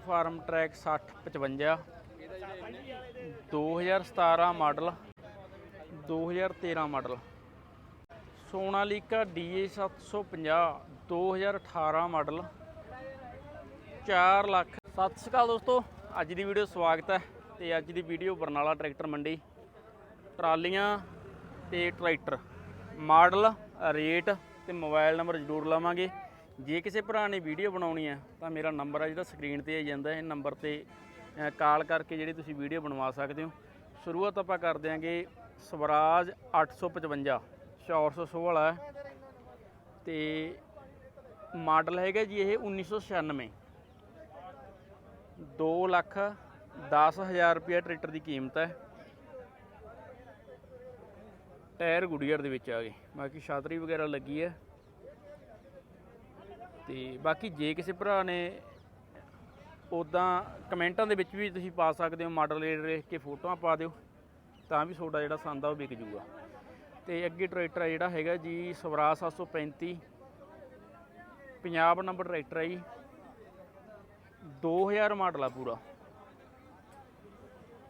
Farmtrac 6055 2017 model 2013 model. Sonalika DA 750 2018 model. 4 lakh ਸਤਿ ਸ਼੍ਰੀ ਅਕਾਲ ਦੋਸਤੋ, ਅੱਜ ਦੀ ਵੀਡੀਓ ਸਵਾਗਤ ਹੈ ਤੇ ਅੱਜ ਦੀ ਵੀਡੀਓ ਬਰਨਾਲਾ ਟਰੈਕਟਰ ਮੰਡੀ। ਟਰਾਲੀਆਂ ਤੇ ਟਰੈਕਟਰ। ਮਾਡਲ, ਰੇਟ ਤੇ ਮੋਬਾਈਲ ਨੰਬਰ ਜ਼ਰੂਰ ਲਵਾਂਗੇ। ਜੇ ਕਿਸੇ ਭਰਾ ਨੇ ਵੀਡੀਓ ਬਣਾਉਣੀ ਹੈ ਤਾਂ ਮੇਰਾ ਨੰਬਰ ਆ ਜਿਹੜਾ ਸਕਰੀਨ ਤੇ ਆ ਜਾਂਦਾ, ਇਹ ਨੰਬਰ ਤੇ ਕਾਲ ਕਰਕੇ ਜਿਹੜੀ ਤੁਸੀਂ ਵੀਡੀਓ ਬਣਵਾ ਸਕਦੇ ਹੋ। ਸ਼ੁਰੂਆਤ ਆਪਾਂ ਕਰ ਦਿਆਂਗੇ ਸਵਰਾਜ 855 416 ਵਾਲਾ ਹੈ ਤੇ ਮਾਡਲ ਹੈਗਾ ਜੀ ਇਹ 1996 2 ਲੱਖ 10000 ਰੁਪਏ ਟਰੈਕਟਰ ਦੀ ਕੀਮਤ ਹੈ। ਟਾਇਰ ਗੁਡੀਅਰ ਦੇ ਵਿੱਚ ਆ ਗਏ। ਬਾਕੀ ਛਾਤਰੀ ਵਗੈਰਾ ਲੱਗੀ ਹੈ। ਤੇ ਬਾਕੀ ਜੇ ਕਿਸੇ ਭਰਾ ਨੇ ਉਦਾਂ ਕਮੈਂਟਾਂ ਦੇ ਵਿੱਚ ਵੀ ਤੁਸੀਂ ਪਾ ਸਕਦੇ ਹੋ ਮਾਡਲ ਰੇਟ ਦੇਖ ਕੇ ਫੋਟੋਆਂ ਪਾ ਦਿਓ, ਤਾਂ ਵੀ ਤੁਹਾਡਾ ਜਿਹੜਾ ਸੰਦ ਆ ਉਹ ਵਿਕ ਜੂਗਾ। ਤੇ ਅੱਗੇ ਟਰੈਕਟਰ ਆ ਜਿਹੜਾ ਹੈਗਾ ਜੀ, ਸਵਰਾਜ 735 ਪੰਜਾਬ ਨੰਬਰ ਟਰੈਕਟਰ ਆ ਜੀ 2000 ਮਾਡਲ ਆ ਪੂਰਾ।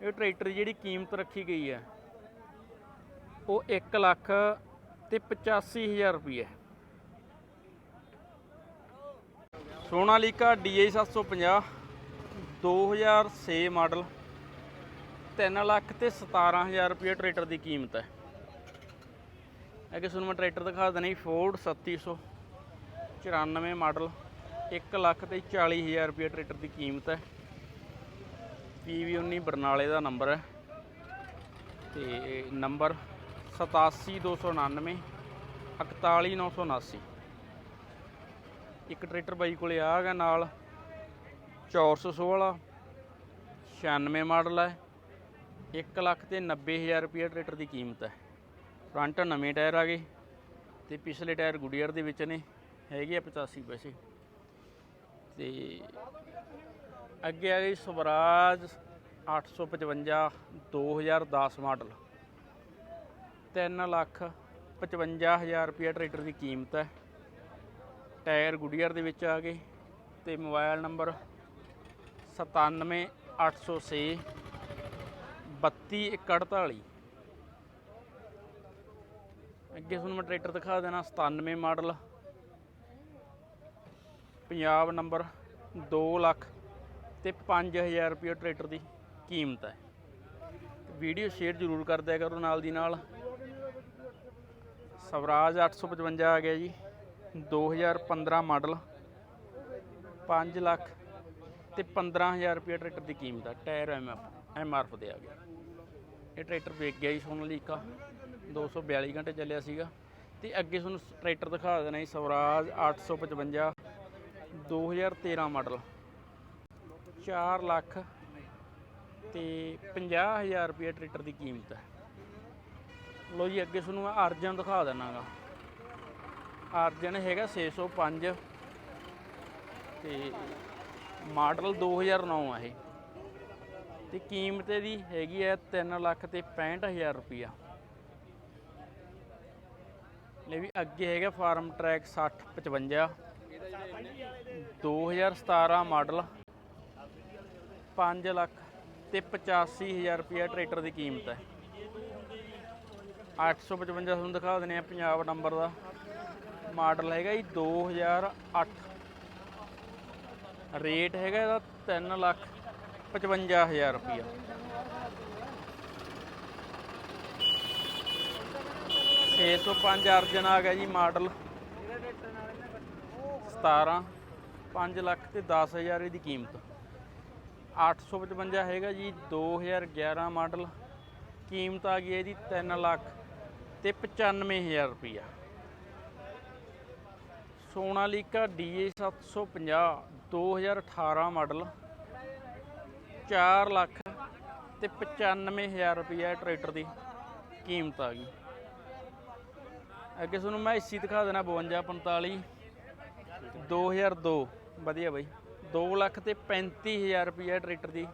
ਇਹ ਟਰੈਕਟਰ ਦੀ ਜਿਹੜੀ ਕੀਮਤ ਰੱਖੀ ਗਈ ਹੈ, ਉਹ 1 ਲੱਖ ਤੇ 85000 ਰੁਪਏ ਸੋਨਾਲੀਕਾ DI 750 2006 ਮਾਡਲ 3 ਲੱਖ ਤੇ 17000 ਰੁਪਏ ਟਰੈਕਟਰ ਦੀ ਕੀਮਤ ਹੈ। ਅੱਗੇ ਤੁਹਾਨੂੰ ਮੈਂ ਟਰੈਕਟਰ ਦਿਖਾ ਦੇਣਾ ਜੀ ਫੋਰਡ 3794 ਮਾਡਲ 1 ਲੱਖ ਤੇ 40000 ਰੁਪਏ ਟਰੈਕਟਰ ਦੀ ਕੀਮਤ ਹੈ। PV19 ਬਰਨਾਲੇ ਦਾ ਨੰਬਰ ਹੈ। ਤੇ ਨੰਬਰ 87299 41979 ਇੱਕ ਟਰੈਕਟਰ ਬਾਈ ਕੋਲੇ ਆ ਗਿਆ ਨਾਲ। 400 ਵਾਲਾ 96 ਮਾਡਲ ਹੈ। 1 ਲੱਖ ਤੇ 90000 ਰੁਪਏ ਟਰੈਕਟਰ ਦੀ ਕੀਮਤ ਹੈ। ਫਰੰਟ ਨਵੇਂ ਟਾਇਰ ਆ ਗਏ ਤੇ ਪਿਛਲੇ ਟਾਇਰ ਗੁਡੀਅਰ ਦੇ ਵਿੱਚ ਨੇ, ਹੈਗੇ ਆ 85 ਪੈਸੇ। ਤੇ ਅੱਗੇ ਆ ਗਈ ਸਵਰਾਜ 855 2010 ਮਾਡਲ। 3 ਲੱਖ 55000 ਰੁਪਏ ਟਰੈਕਟਰ ਦੀ ਕੀਮਤ ਹੈ। ਟਾਇਰ ਗੁਡੀਅਰ ਦੇ ਵਿੱਚ ਆ ਗਏ ਤੇ ਮੋਬਾਈਲ ਨੰਬਰ 97806 32148 ਅੱਗੇ ਤੁਹਾਨੂੰ ਮੈਂ ਟਰੈਕਟਰ ਦਿਖਾ ਦੇਣਾ 97 ਮਾਡਲ। ਪੰਜਾਬ ਨੰਬਰ 2 ਲੱਖ ਤੇ 5000 ਰੁਪਏ ਟਰੈਕਟਰ ਦੀ ਕੀਮਤ ਹੈ। ਵੀਡੀਓ ਸ਼ੇਅਰ ਜ਼ਰੂਰ ਕਰ ਦਿਆ ਕਰੋ ਨਾਲ ਦੀ ਨਾਲ। ਸਵਰਾਜ 855 ਆ ਗਿਆ ਜੀ। 2015 ਮਾਡਲ 5 ਲੱਖ ਤੇ 15000 ਰੁਪਏ ਟਰੈਕਟਰ ਦੀ ਕੀਮਤ ਹੈ ਟਾਇਰ ਐਮਐਫ ਐਮਆਰਐਫ ਦੇ ਆ ਗਿਆ ਇਹ ਟਰੈਕਟਰ ਵੇਚ ਗਿਆ ਜੀ ਸੋਨਾਲੀਕਾ 242 ਘੰਟੇ ਚੱਲਿਆ ਸੀਗਾ। ਤੇ ਅੱਗੇ ਤੁਹਾਨੂੰ ਟਰੈਕਟਰ ਦਿਖਾ ਦੇਣਾ ਜੀ, ਸਵਰਾਜ 855 2013 ਮਾਡਲ। 4 ਲੱਖ ਤੇ 50000 ਰੁਪਏ ਟਰੈਕਟਰ ਦੀ ਕੀਮਤ ਹੈ ਲੋ ਜੀ, ਅੱਗੇ ਤੁਹਾਨੂੰ ਮੈਂ ਅਰਜਨ ਦਿਖਾ ਦੇਣਾਗਾ ਆਰਜਨ ਹੈਗਾ 605 ਤੇ ਮਾਡਲ 2009 ਆ ਇਹ। ਤੇ ਕੀਮਤ ਇਹਦੀ ਹੈਗੀ ਹੈ 3 ਲੱਖ ਤੇ 65000 ਰੁਪਿਆ ਲੈ ਵੀ ਅੱਗੇ ਹੈਗਾ ਫਾਰਮ ਟਰੈਕ 6055 2017 ਮਾਡਲ 5 ਲੱਖ ਤੇ 85000 ਰੁਪਿਆ ਟਰੈਕਟਰ ਦੀ ਕੀਮਤ ਹੈ। 855 ਤੁਹਾਨੂੰ ਦਿਖਾ ਦਿੰਦੇ ਆ ਪੰਜਾਬ ਨੰਬਰ ਦਾ। ਮਾਡਲ ਹੈਗਾ ਜੀ 2008 ਰੇਟ ਹੈਗਾ ਇਹਦਾ 3 ਲੱਖ 55000 ਰੁਪਿਆ ਛੇ ਤੋਂ ਪੰਜ ਅਰਜਨ ਆ ਗਿਆ ਜੀ ਮਾਡਲ। 17 5 ਲੱਖ ਤੇ 10000 ਇਹਦੀ ਕੀਮਤ। 855 ਹੈਗਾ ਜੀ 2011 ਮਾਡਲ। ਕੀਮਤ ਆ ਗਈ ਇਹਦੀ 3 ਲੱਖ ਤੇ 95000 ਰੁਪਿਆ ਸੋਨਾਲੀਕਾ DA 750 2018 ਮਾਡਲ 4 ਲੱਖ ਤੇ 95000 ਰੁਪਿਆ ਟਰੈਕਟਰ ਦੀ ਕੀਮਤ ਆ ਗਈ। ਅੱਗੇ ਤੁਹਾਨੂੰ ਮੈਂ ਏਸੀ ਦਿਖਾ ਦੇਣਾ 5245 2002 ਵਧੀਆ ਬਾਈ 2 ਲੱਖ ਤੇ 35000 ਰੁਪਿਆ ਟਰੈਕਟਰ ਦੀ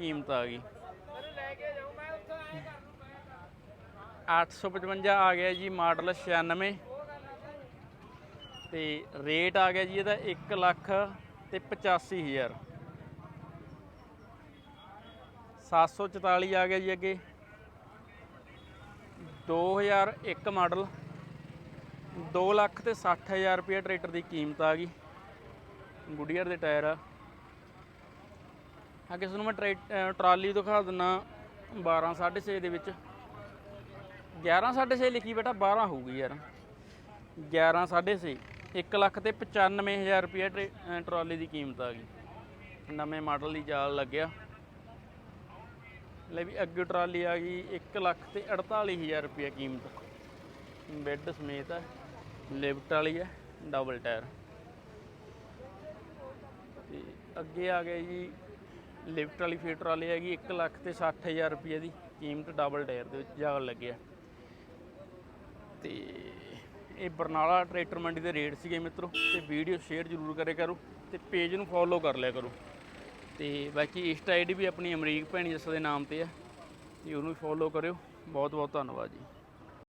ਕੀਮਤ ਆ ਗਈ। 855 ਆ ਗਿਆ ਜੀ ਮਾਡਲ 96 ਤੇ ਰੇਟ ਆ ਗਿਆ ਜੀ ਇਹਦਾ 1 ਲੱਖ ਤੇ 85000 744 ਆ ਗਿਆ ਜੀ ਅੱਗੇ। 2001 ਮਾਡਲ 2 ਲੱਖ ਤੇ 60000 ਰੁਪਏ ਟਰੈਕਟਰ ਦੀ ਕੀਮਤ ਆ ਗਈ। ਗੁੱਡੀਅਰ ਦੇ ਟਾਇਰ ਆ। ਅੱਗੇ ਤੁਹਾਨੂੰ ਮੈਂ ਟਰੈ- ਟਰਾਲੀ ਦਿਖਾ ਦਿੰਨਾ 12 6.5 ਦੇ ਵਿੱਚ। 11 6.5 ਲਿਖੀ ਬੇਟਾ 12 ਹੋਊਗੀ ਯਾਰ। 11 6.5 1 ਲੱਖ ਤੇ 95000 ਰੁਪਏ ਟਰੇ- ਅਹ ਟਰਾਲੀ ਦੀ ਕੀਮਤ ਆ ਗਈ। ਨਵੇਂ ਮਾਡਲ ਦੀ ਜਾਲ ਲੱਗਿਆ। ਲੈ ਵੀ ਅੱਗੇ ਟਰਾਲੀ ਆ ਗਈ 1 ਲੱਖ ਤੇ 48000 ਰੁਪਏ ਕੀਮਤ। ਬੈੱਡ ਸਮੇਤ ਹੈ ਲਿਫਟ ਵਾਲੀ ਹੈ ਡਬਲ ਟਾਇਰ ਤੇ ਅੱਗੇ ਆ ਗਿਆ ਜੀ, ਲਿਫਟ ਵਾਲੀ ਫੀਟਰ ਟਰਾਲੀ ਹੈਗੀ 1 ਲੱਖ ਤੇ 60000 ਰੁਪਏ ਦੀ। ਕੀਮਤ ਡਬਲ ਟਾਇਰ ਦੇ ਵਿੱਚ ਜਾਲ ਲੱਗਿਆ। ਤੇ ਇਹ ਬਰਨਾਲਾ ਟਰੈਕਟਰ ਮੰਡੀ ਦੇ ਰੇਟ ਸੀਗੇ ਮਿੱਤਰੋ, ਤੇ ਵੀਡੀਓ ਸ਼ੇਅਰ ਜ਼ਰੂਰ ਕਰਿਆ ਕਰੋ ਤੇ ਪੇਜ ਨੂੰ ਫੋਲੋ ਕਰ ਲਿਆ ਕਰੋ। ਤੇ ਬਾਕੀ ਇੰਸਟਾ ਆਈਡੀ ਵੀ ਆਪਣੀ ਅਮਰੀਕ ਭੈਣੀ ਜੱਸ ਦੇ ਨਾਮ ਤੇ ਆ, ਤੇ ਉਹਨੂੰ ਫੋਲੋ ਕਰਿਓ। ਬਹੁਤ ਬਹੁਤ ਧੰਨਵਾਦ ਜੀ।